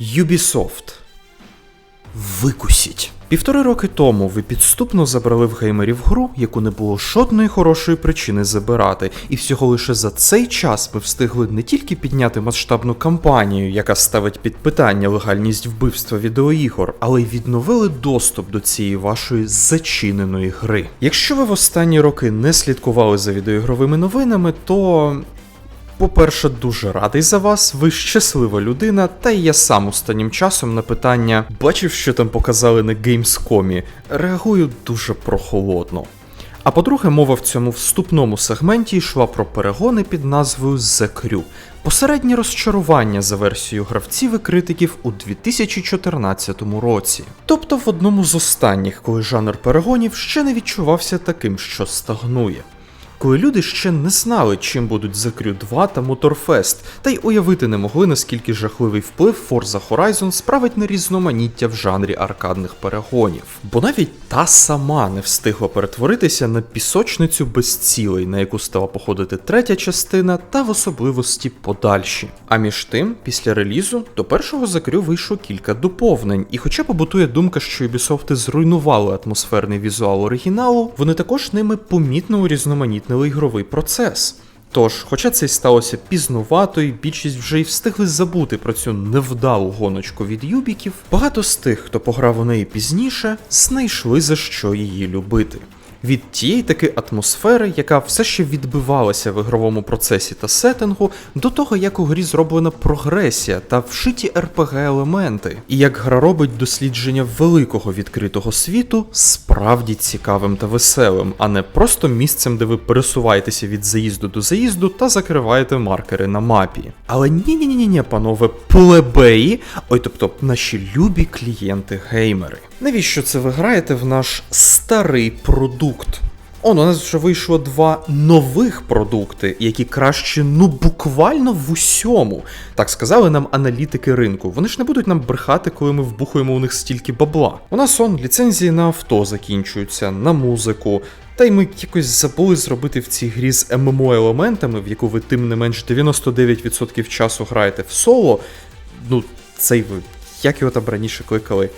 Ubisoft. Викусіть. Півтори роки тому ви підступно забрали в геймерів гру, яку не було жодної хорошої причини забирати, і всього лише за цей час ми встигли не тільки підняти масштабну кампанію, яка ставить під питання легальність вбивства відеоігор, але й відновили доступ до цієї вашої зачиненої гри. Якщо ви в останні роки не слідкували за відеоігровими новинами, то по-перше, дуже радий за вас, ви щаслива людина, та й я сам останнім часом на питання бачив, що там показали на Gamescom, реагую дуже прохолодно. А по-друге, мова в цьому вступному сегменті йшла про перегони під назвою The Crew, посереднє розчарування за версією гравців і критиків у 2014 році. Тобто в одному з останніх, коли жанр перегонів ще не відчувався таким, що стагнує коли люди ще не знали, чим будуть The Crew 2 та Motorfest, та й уявити не могли, наскільки жахливий вплив Forza Horizon справить на різноманіття в жанрі аркадних перегонів. Бо навіть та сама не встигла перетворитися на пісочницю без цілей, на яку стала походити третя частина, та в особливості подальші. А між тим, після релізу до першого The Crew вийшло кілька доповнень, і хоча побутує думка, що Ubisoft зруйнували атмосферний візуал оригіналу, вони також ними помітно урізноманітнили ігровий процес. Тож, хоча це й сталося пізнувато, і більшість вже й встигли забути про цю невдалу гоночку від юбіків, багато з тих, хто пограв у неї пізніше, знайшли за що її любити. Від тієї таки атмосфери, яка все ще відбивалася в ігровому процесі та сеттингу, до того, як у грі зроблена прогресія та вшиті rpg елементи, і як гра робить дослідження великого відкритого світу справді цікавим та веселим, а не просто місцем, де ви пересуваєтеся від заїзду до заїзду та закриваєте маркери на мапі. Але ні ні ні ні панове, плебеї, ой, тобто наші любі клієнти-геймери. Навіщо це ви граєте в наш старий продукт? Он, у нас вже вийшло два нових продукти, які краще, ну буквально в усьому. Так сказали нам аналітики ринку. Вони ж не будуть нам брехати, коли ми вбухуємо у них стільки бабла. У нас он ліцензії на авто закінчуються, на музику. Та й ми якось забули зробити в цій грі з ММО елементами, в яку ви тим не менш 99% часу граєте в соло. Ну, цей ви, як його там раніше кликали?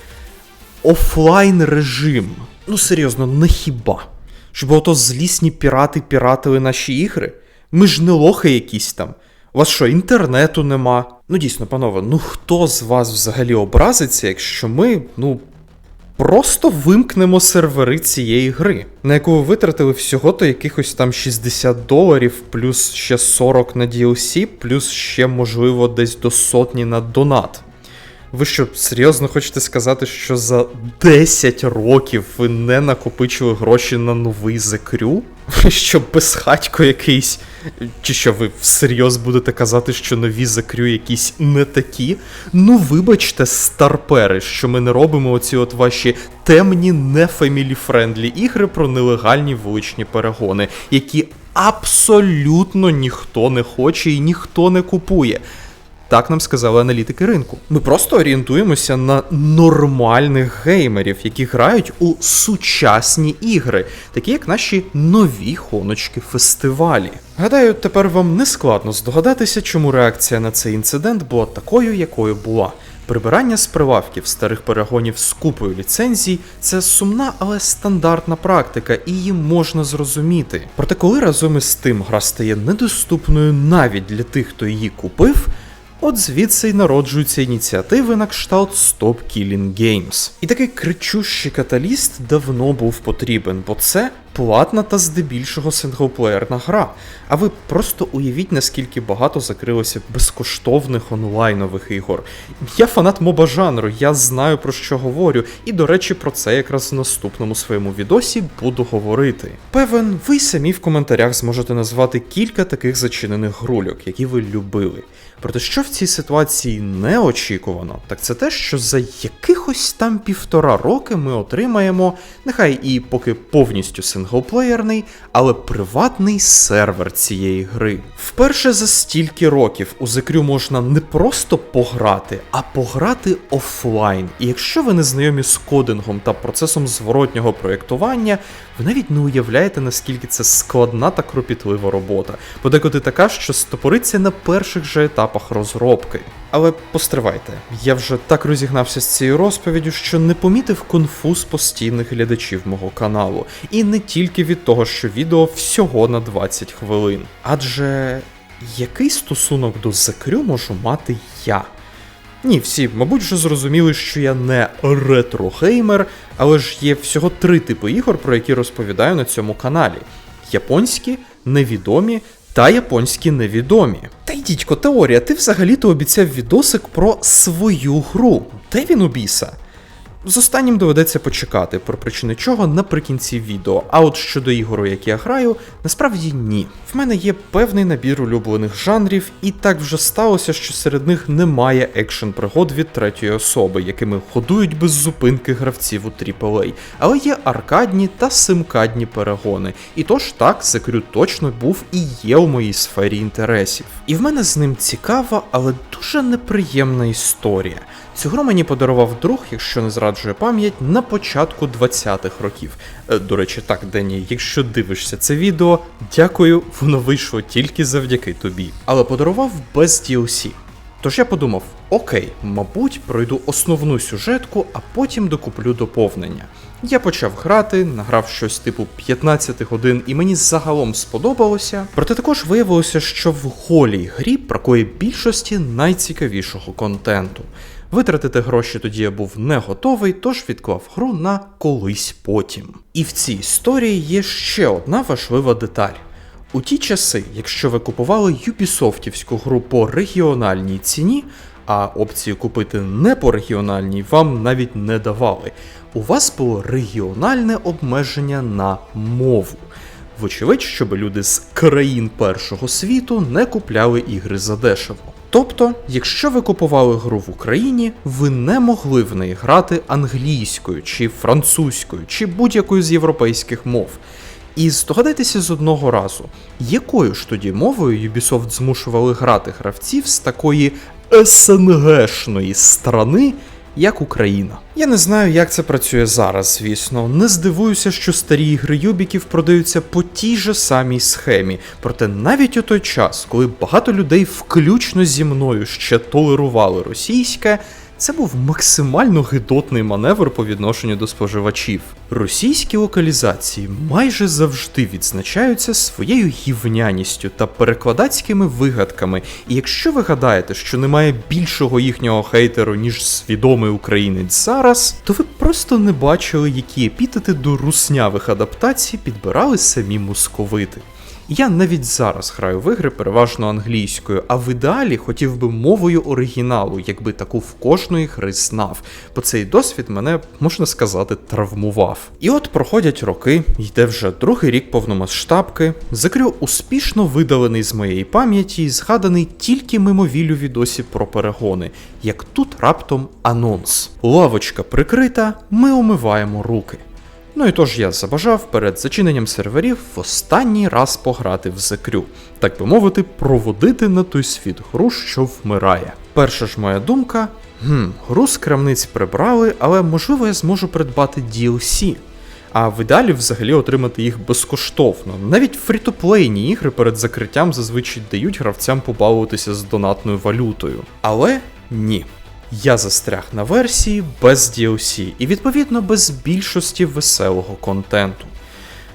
Офлайн режим. Ну серйозно, не хіба? Щоб ото злісні пірати піратили наші ігри? Ми ж не лохи якісь там. У вас що, інтернету нема? Ну дійсно, панове, ну хто з вас взагалі образиться, якщо ми, ну. Просто вимкнемо сервери цієї гри, на яку ви витратили всього-то якихось там 60 доларів, плюс ще 40 на DLC, плюс ще, можливо, десь до сотні на донат. Ви що, серйозно хочете сказати, що за 10 років ви не накопичили гроші на новий закрю? Ви що, безхатько якийсь? Чи що ви всерйоз будете казати, що нові закрю якісь не такі? Ну, вибачте, старпери, що ми не робимо оці от ваші темні, не фемілі-френдлі ігри про нелегальні вуличні перегони, які абсолютно ніхто не хоче і ніхто не купує. Так нам сказали аналітики ринку. Ми просто орієнтуємося на нормальних геймерів, які грають у сучасні ігри, такі як наші нові хоночки фестивалі. Гадаю, тепер вам не складно здогадатися, чому реакція на цей інцидент була такою, якою була. Прибирання з прилавків старих перегонів з купою ліцензій це сумна, але стандартна практика, і її можна зрозуміти. Проте, коли разом із тим гра стає недоступною навіть для тих, хто її купив. От звідси й народжуються ініціативи на кшталт Stop Killing Games. І такий кричущий каталіст давно був потрібен, бо це платна та здебільшого синглплеєрна гра. А ви просто уявіть, наскільки багато закрилося безкоштовних онлайнових ігор. Я фанат моба жанру, я знаю про що говорю, і до речі, про це якраз в наступному своєму відосі буду говорити. Певен, ви самі в коментарях зможете назвати кілька таких зачинених грульок, які ви любили. Проте, що в цій ситуації неочікувано, так це те, що за якихось там півтора роки ми отримаємо, нехай і поки повністю синглплеєрний, але приватний сервер цієї гри. Вперше за стільки років у The Crew можна не просто пограти, а пограти офлайн. І якщо ви не знайомі з кодингом та процесом зворотнього проєктування, ви навіть не уявляєте, наскільки це складна та кропітлива робота. Подекуди така, що стопориться на перших же етапах розробки. Але постривайте, я вже так розігнався з цією розповіддю, що не помітив конфуз постійних глядачів мого каналу. І не тільки від того, що відео всього на 20 хвилин. Адже який стосунок до закрю можу мати я? Ні, всі, мабуть, вже зрозуміли, що я не ретро-геймер, але ж є всього три типи ігор, про які розповідаю на цьому каналі: японські, невідомі та японські невідомі. Та й дідько, теорія, ти взагалі-то обіцяв відосик про свою гру. Де він у біса? З останнім доведеться почекати, про причини чого наприкінці відео. А от щодо ігор, у які я граю, насправді ні. В мене є певний набір улюблених жанрів, і так вже сталося, що серед них немає екшен пригод від третьої особи, якими ходують без зупинки гравців у AAA. Але є аркадні та симкадні перегони. І тож так, Секрю точно був і є у моїй сфері інтересів. І в мене з ним цікава, але дуже неприємна історія. Цю гру мені подарував друг, якщо не зраджує пам'ять, на початку 20-х років. Е, До речі, так, Дені, якщо дивишся це відео, дякую, воно вийшло тільки завдяки тобі. Але подарував без DLC. Тож я подумав: окей, мабуть, пройду основну сюжетку, а потім докуплю доповнення. Я почав грати, награв щось типу 15 годин, і мені загалом сподобалося. Проте також виявилося, що в голій грі бракує більшості найцікавішого контенту. Витратити гроші тоді я був не готовий, тож відклав гру на колись потім. І в цій історії є ще одна важлива деталь. У ті часи, якщо ви купували юбісофтівську гру по регіональній ціні, а опцію купити не по регіональній вам навіть не давали, у вас було регіональне обмеження на мову. Вочевидь, щоб люди з країн першого світу не купляли ігри задешево. Тобто, якщо ви купували гру в Україні, ви не могли в неї грати англійською чи французькою, чи будь-якою з європейських мов. І здогадайтеся з одного разу, якою ж тоді мовою Ubisoft змушували грати гравців з такої СНГшної страни, як Україна. Я не знаю, як це працює зараз, звісно. Не здивуюся, що старі ігри Юбіків продаються по тій же самій схемі. Проте навіть у той час, коли багато людей, включно зі мною, ще толерували російське. Це був максимально гидотний маневр по відношенню до споживачів. Російські локалізації майже завжди відзначаються своєю гівняністю та перекладацькими вигадками. І якщо ви гадаєте, що немає більшого їхнього хейтеру, ніж свідомий українець зараз, то ви просто не бачили, які епітети до руснявих адаптацій підбирали самі московити. Я навіть зараз граю в ігри переважно англійською, а в ідеалі хотів би мовою оригіналу, якби таку в кожної гри знав, бо цей досвід мене, можна сказати, травмував. І от проходять роки, йде вже другий рік повномасштабки. Закрю успішно видалений з моєї пам'яті і згаданий тільки мимовіль у відосі про перегони, як тут раптом анонс. Лавочка прикрита, ми омиваємо руки. Ну і тож я забажав перед зачиненням серверів в останній раз пограти в закрю, так би мовити, проводити на той світ гру, що вмирає. Перша ж моя думка: гм, гру з крамниць прибрали, але можливо я зможу придбати DLC. А в ідеалі взагалі отримати їх безкоштовно. Навіть фрітоплейні ігри перед закриттям зазвичай дають гравцям побалуватися з донатною валютою. Але ні. Я застряг на версії без DLC і відповідно без більшості веселого контенту.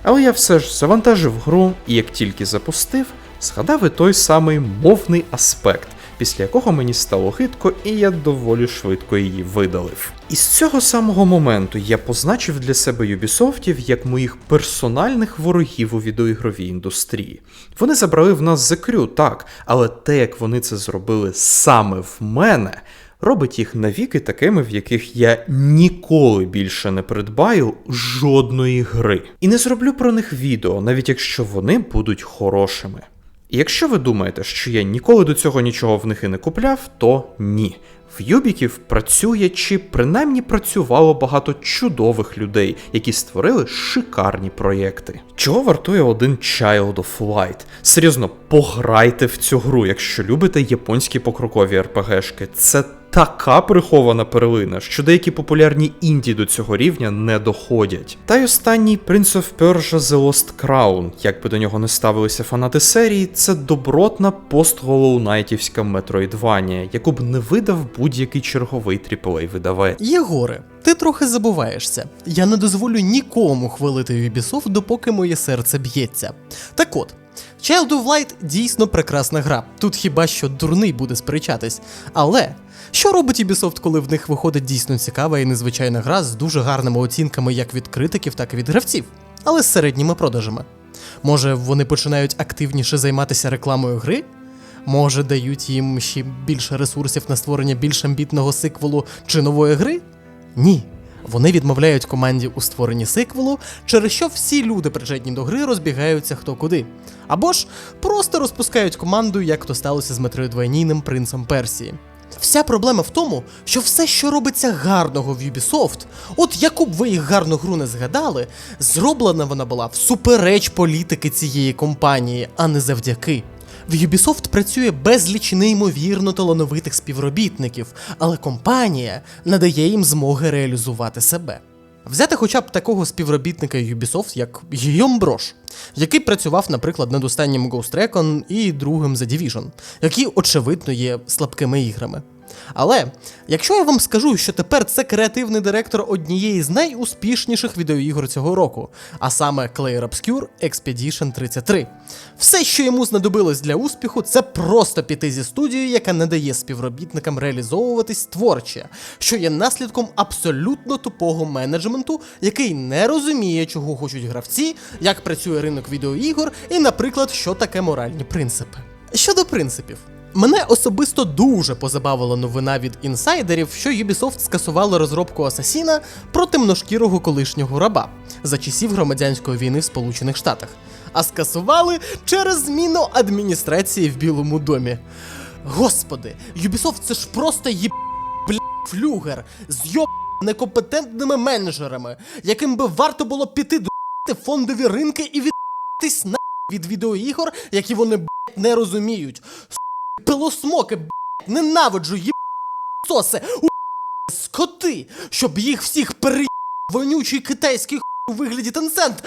Але я все ж завантажив гру і як тільки запустив, згадав і той самий мовний аспект, після якого мені стало гидко, і я доволі швидко її видалив. І з цього самого моменту я позначив для себе Юбісофтів як моїх персональних ворогів у відеоігровій індустрії. Вони забрали в нас закрю, так, але те, як вони це зробили саме в мене робить їх навіки такими, в яких я ніколи більше не придбаю жодної гри. І не зроблю про них відео, навіть якщо вони будуть хорошими. І якщо ви думаєте, що я ніколи до цього нічого в них і не купляв, то ні. В Юбіків працює чи принаймні працювало багато чудових людей, які створили шикарні проєкти. Чого вартує один Child of Light? Серйозно, пограйте в цю гру, якщо любите японські покрокові РПГшки. Це така прихована перлина, що деякі популярні інді до цього рівня не доходять. Та й останній Prince of Persia The Lost Crown, як би до нього не ставилися фанати серії, це добротна пост-голоунайтівська метроїдванія, яку б не видав будь-який черговий AAA видавець. Єгоре, ти трохи забуваєшся. Я не дозволю нікому хвалити Ubisoft, допоки моє серце б'ється. Так от. Child of Light дійсно прекрасна гра. Тут хіба що дурний буде сперечатись. Але що робить Ubisoft, коли в них виходить дійсно цікава і незвичайна гра з дуже гарними оцінками як від критиків, так і від гравців, але з середніми продажами? Може, вони починають активніше займатися рекламою гри? Може, дають їм ще більше ресурсів на створення більш амбітного сиквелу чи нової гри? Ні. Вони відмовляють команді у створенні сиквелу, через що всі люди, причетні до гри, розбігаються хто куди. Або ж просто розпускають команду, як то сталося з метроїдванійним принцем Персії. Вся проблема в тому, що все, що робиться гарного в Ubisoft, от яку б ви їх гарну гру не згадали, зроблена вона була всупереч політики цієї компанії, а не завдяки. В Ubisoft працює безліч неймовірно талановитих співробітників, але компанія надає їм змоги реалізувати себе. Взяти хоча б такого співробітника Ubisoft, як Гійом Брош, який працював, наприклад, над останнім Ghost Recon і другим The Division, які, очевидно, є слабкими іграми. Але якщо я вам скажу, що тепер це креативний директор однієї з найуспішніших відеоігор цього року, а саме Clair Obscure Expedition 33, все, що йому знадобилось для успіху, це просто піти зі студією, яка не дає співробітникам реалізовуватись творче, що є наслідком абсолютно тупого менеджменту, який не розуміє, чого хочуть гравці, як працює ринок відеоігор, і, наприклад, що таке моральні принципи. Щодо принципів. Мене особисто дуже позабавила новина від інсайдерів, що Ubisoft скасували розробку Асасіна про темношкірого колишнього раба за часів громадянської війни в Сполучених Штатах, а скасували через зміну адміністрації в Білому домі. Господи, Ubisoft це ж просто є флюгер з йоб некомпетентними менеджерами, яким би варто було піти до фондові ринки і відтись на від відеоігор, які вони б не розуміють. Пилосмоки, б***ь, ненавиджу, їб... соси, у скоти, щоб їх всіх пере... вонючий китайський хуй у вигляді Tencent.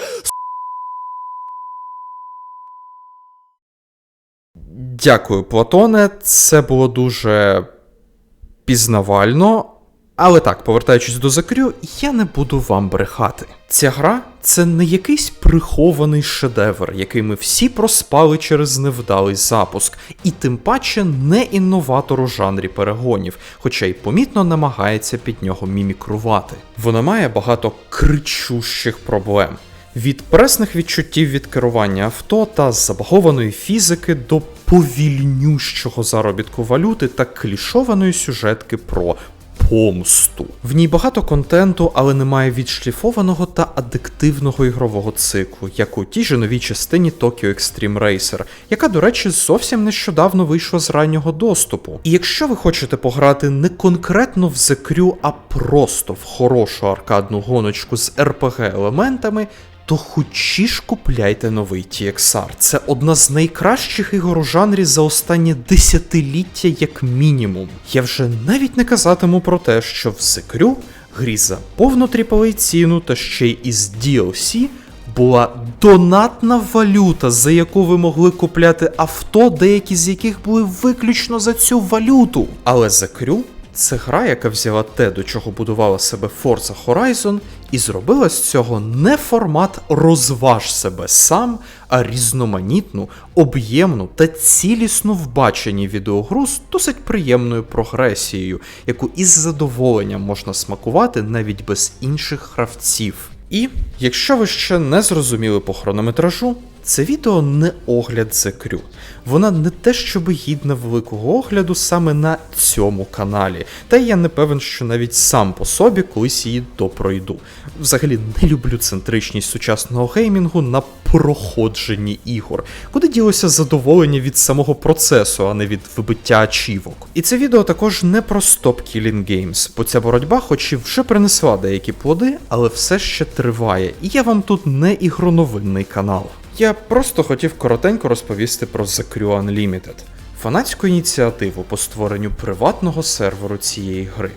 Дякую, Платоне. Це було дуже пізнавально. Але так, повертаючись до закрю, я не буду вам брехати. Ця гра це не якийсь прихований шедевр, який ми всі проспали через невдалий запуск, і тим паче не інноватор у жанрі перегонів, хоча й помітно намагається під нього мімікрувати. Вона має багато кричущих проблем. Від пресних відчуттів від керування авто та забагованої фізики до повільнющого заробітку валюти та клішованої сюжетки про помсту. В ній багато контенту, але немає відшліфованого та адиктивного ігрового циклу, як у тій же новій частині Tokyo Extreme Racer, яка, до речі, зовсім нещодавно вийшла з раннього доступу. І якщо ви хочете пограти не конкретно в The Crew, а просто в хорошу аркадну гоночку з RPG елементами, то хочі купляйте новий TXR. Це одна з найкращих ігор у жанрі за останнє десятиліття, як мінімум. Я вже навіть не казатиму про те, що в Секрю грі за повну AAA ціну та ще й із DLC була донатна валюта, за яку ви могли купляти авто, деякі з яких були виключно за цю валюту. Але The Crew це гра, яка взяла те, до чого будувала себе Forza Horizon, і зробила з цього не формат розваж себе сам, а різноманітну, об'ємну та цілісно в баченні відеогру з досить приємною прогресією, яку із задоволенням можна смакувати навіть без інших гравців. І якщо ви ще не зрозуміли по хронометражу, Це відео не огляд The Crew. Вона не те, щоб гідна великого огляду саме на цьому каналі. Та я не певен, що навіть сам по собі колись її допройду. Взагалі не люблю центричність сучасного геймінгу на проходженні ігор, куди ділося задоволення від самого процесу, а не від вибиття ачівок. І це відео також не про Stop Killing Games, бо ця боротьба, хоч і вже принесла деякі плоди, але все ще триває. І я вам тут не ігроновинний канал. Я просто хотів коротенько розповісти про The Crew Unlimited, фанатську ініціативу по створенню приватного серверу цієї гри.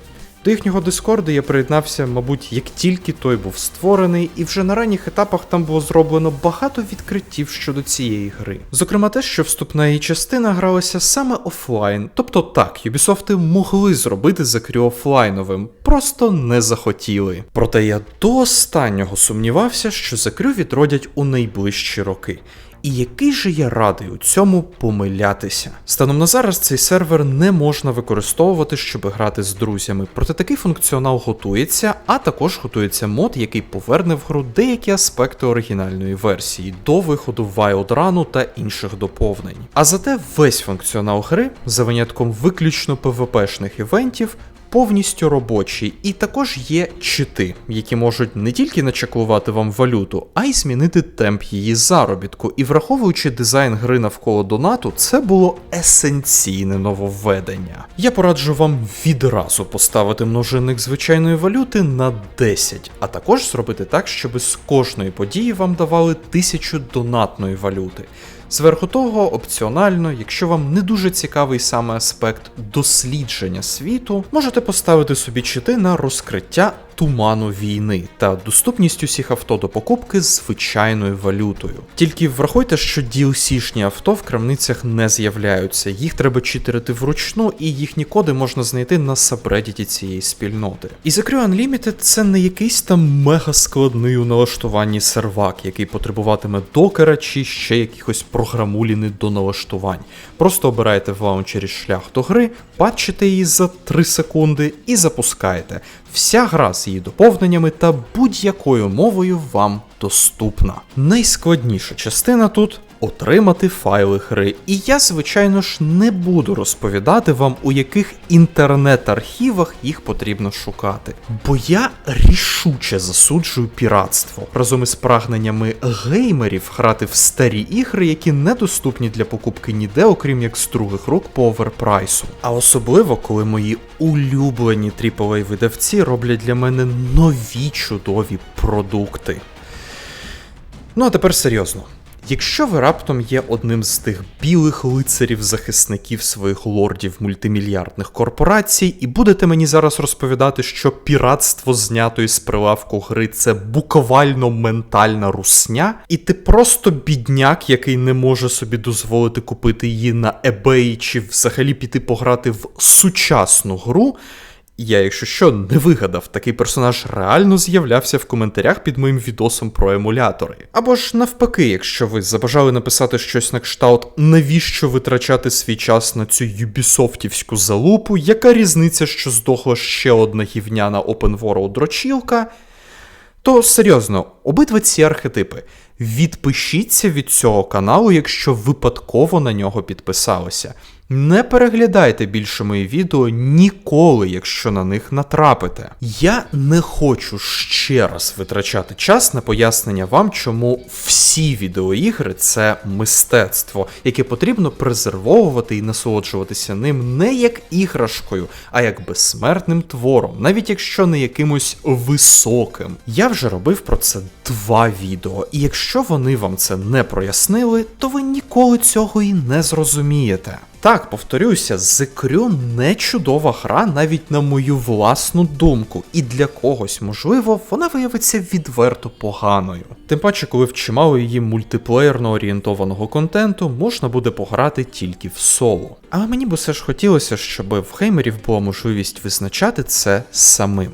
До їхнього дискорду я приєднався, мабуть, як тільки той був створений, і вже на ранніх етапах там було зроблено багато відкриттів щодо цієї гри. Зокрема, те, що вступна її частина гралася саме офлайн, тобто так, Юбісофти могли зробити Crew офлайновим, просто не захотіли. Проте я до останнього сумнівався, що Crew відродять у найближчі роки. І який же я радий у цьому помилятися. Станом на зараз цей сервер не можна використовувати, щоб грати з друзями, проте такий функціонал готується, а також готується мод, який поверне в гру деякі аспекти оригінальної версії до виходу Wild Run та інших доповнень. А зате весь функціонал гри, за винятком виключно PvP-шних івентів, повністю робочий, і також є чити, які можуть не тільки начаклувати вам валюту, а й змінити темп її заробітку. І враховуючи дизайн гри навколо донату, це було есенційне нововведення. Я пораджу вам відразу поставити множинник звичайної валюти на 10, а також зробити так, щоб з кожної події вам давали 1000 донатної валюти. Зверху того, опціонально, якщо вам не дуже цікавий саме аспект дослідження світу, можете поставити собі чити на розкриття туману війни та доступність усіх авто до покупки з звичайною валютою. Тільки врахуйте, що DLC-шні авто в крамницях не з'являються, їх треба читерити вручну, і їхні коди можна знайти на сабредіті цієї спільноти. І Crew Unlimited це не якийсь там мега складний у налаштуванні сервак, який потребуватиме докера чи ще якихось програмуліни до налаштувань. Просто обираєте в лаунчері шлях до гри, патчите її за 3 секунди і запускаєте. Вся гра з її доповненнями та будь-якою мовою вам доступна. Найскладніша частина тут отримати файли гри. І я, звичайно ж, не буду розповідати вам, у яких інтернет-архівах їх потрібно шукати. Бо я рішуче засуджую піратство разом із прагненнями геймерів грати в старі ігри, які недоступні для покупки ніде, окрім як з других рук по оверпрайсу. А особливо, коли мої улюблені AAA видавці роблять для мене нові чудові продукти. Ну а тепер серйозно. Якщо ви раптом є одним з тих білих лицарів-захисників своїх лордів мультимільярдних корпорацій, і будете мені зараз розповідати, що піратство знятої з прилавку гри це буквально ментальна русня, і ти просто бідняк, який не може собі дозволити купити її на eBay чи взагалі піти пограти в сучасну гру. Я, якщо що, не вигадав, такий персонаж реально з'являвся в коментарях під моїм відосом про емулятори. Або ж навпаки, якщо ви забажали написати щось на кшталт, навіщо витрачати свій час на цю юбісофтівську залупу, яка різниця, що здохла ще одна гівняна Open World дрочілка, то серйозно, обидва ці архетипи. Відпишіться від цього каналу, якщо випадково на нього підписалися. Не переглядайте більше мої відео ніколи, якщо на них натрапите. Я не хочу ще раз витрачати час на пояснення вам, чому всі відеоігри це мистецтво, яке потрібно презервовувати і насолоджуватися ним не як іграшкою, а як безсмертним твором, навіть якщо не якимось високим. Я вже робив про це два відео, і якщо вони вам це не прояснили, то ви ніколи цього і не зрозумієте. Так, повторюся, The Crew не чудова гра навіть на мою власну думку, і для когось, можливо, вона виявиться відверто поганою. Тим паче, коли в чимало її мультиплеєрно орієнтованого контенту можна буде пограти тільки в соло. Але мені б все ж хотілося, щоб в геймерів була можливість визначати це самим.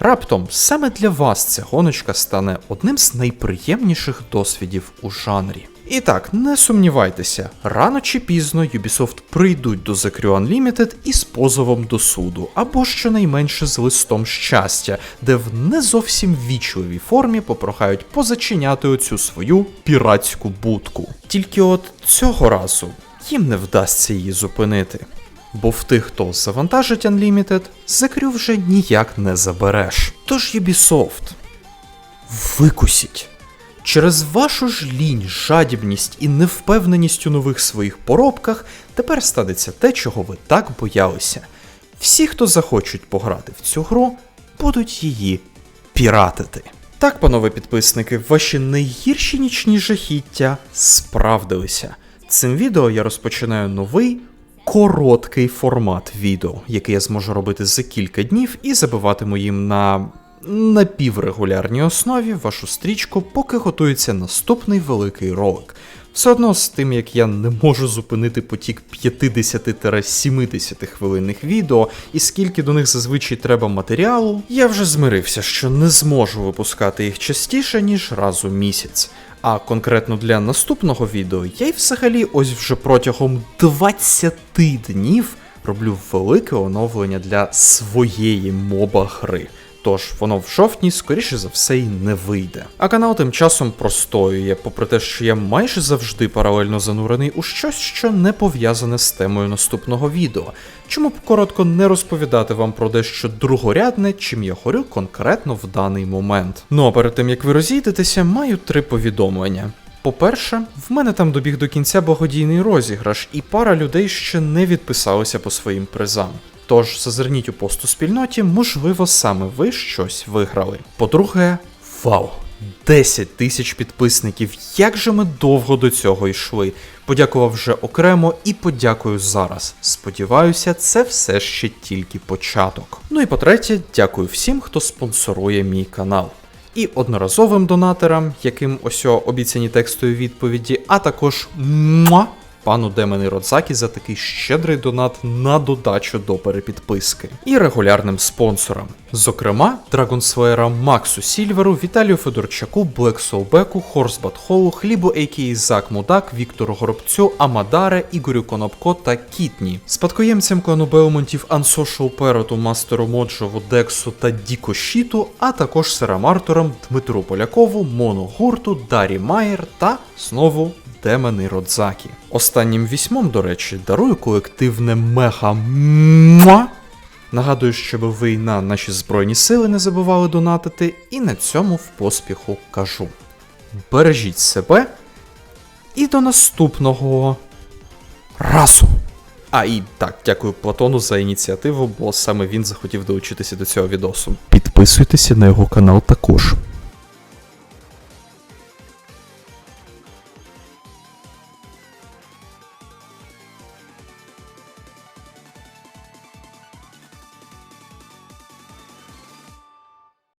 Раптом саме для вас ця гоночка стане одним з найприємніших досвідів у жанрі. І так, не сумнівайтеся, рано чи пізно Ubisoft прийдуть до The Crew Unlimited із позовом до суду, або щонайменше з листом щастя, де в не зовсім вічливій формі попрохають позачиняти оцю свою піратську будку. Тільки от цього разу їм не вдасться її зупинити. Бо в тих, хто завантажить Unlimited, Crew вже ніяк не забереш. Тож Ubisoft, викусіть. Через вашу ж лінь, жадібність і невпевненість у нових своїх поробках тепер станеться те, чого ви так боялися. Всі, хто захочуть пограти в цю гру, будуть її піратити. Так, панове підписники, ваші найгірші нічні жахіття справдилися. Цим відео я розпочинаю новий короткий формат відео, який я зможу робити за кілька днів і забиватиму їм на напіврегулярній основі вашу стрічку, поки готується наступний великий ролик. Все одно з тим, як я не можу зупинити потік 50-70 хвилинних відео, і скільки до них зазвичай треба матеріалу, я вже змирився, що не зможу випускати їх частіше, ніж раз у місяць. А конкретно для наступного відео я й взагалі ось вже протягом 20 днів роблю велике оновлення для своєї моба гри. Тож воно в жовтні, скоріше за все, й не вийде. А канал тим часом простоює, попри те, що я майже завжди паралельно занурений у щось, що не пов'язане з темою наступного відео. Чому б коротко не розповідати вам про дещо другорядне, чим я горю конкретно в даний момент. Ну а перед тим як ви розійдетеся, маю три повідомлення. По-перше, в мене там добіг до кінця благодійний розіграш, і пара людей ще не відписалися по своїм призам. Тож зазирніть у пост у спільноті, можливо, саме ви щось виграли. По-друге, вау! 10 тисяч підписників. Як же ми довго до цього йшли? Подякував вже окремо і подякую зараз. Сподіваюся, це все ще тільки початок. Ну і по-третє, дякую всім, хто спонсорує мій канал. І одноразовим донаторам, яким ось обіцяні текстові відповіді, а також муа, пану Демени Родзакі за такий щедрий донат на додачу до перепідписки. І регулярним спонсорам. Зокрема, Драгонслеєра Максу Сільверу, Віталію Федорчаку, Блек Солбеку, Хорс Батхолу, Хлібу Ейкій Зак Мудак, Віктору Горобцю, Амадаре, Ігорю Конопко та Кітні. Спадкоємцям клану Белмонтів Unsocial Пероту, Мастеру Моджову, Дексу та Діко Щіту, а також Серамарторам Дмитру Полякову, Моно Гурту, Дарі Майер та знову Демени Родзакі. Останнім вісьмом, до речі, дарую колективне меха. Нагадую, щоб ви на наші збройні сили не забували донатити, і на цьому в поспіху кажу. Бережіть себе і до наступного разу. А і так, дякую Платону за ініціативу, бо саме він захотів долучитися до цього відосу. Підписуйтеся на його канал також.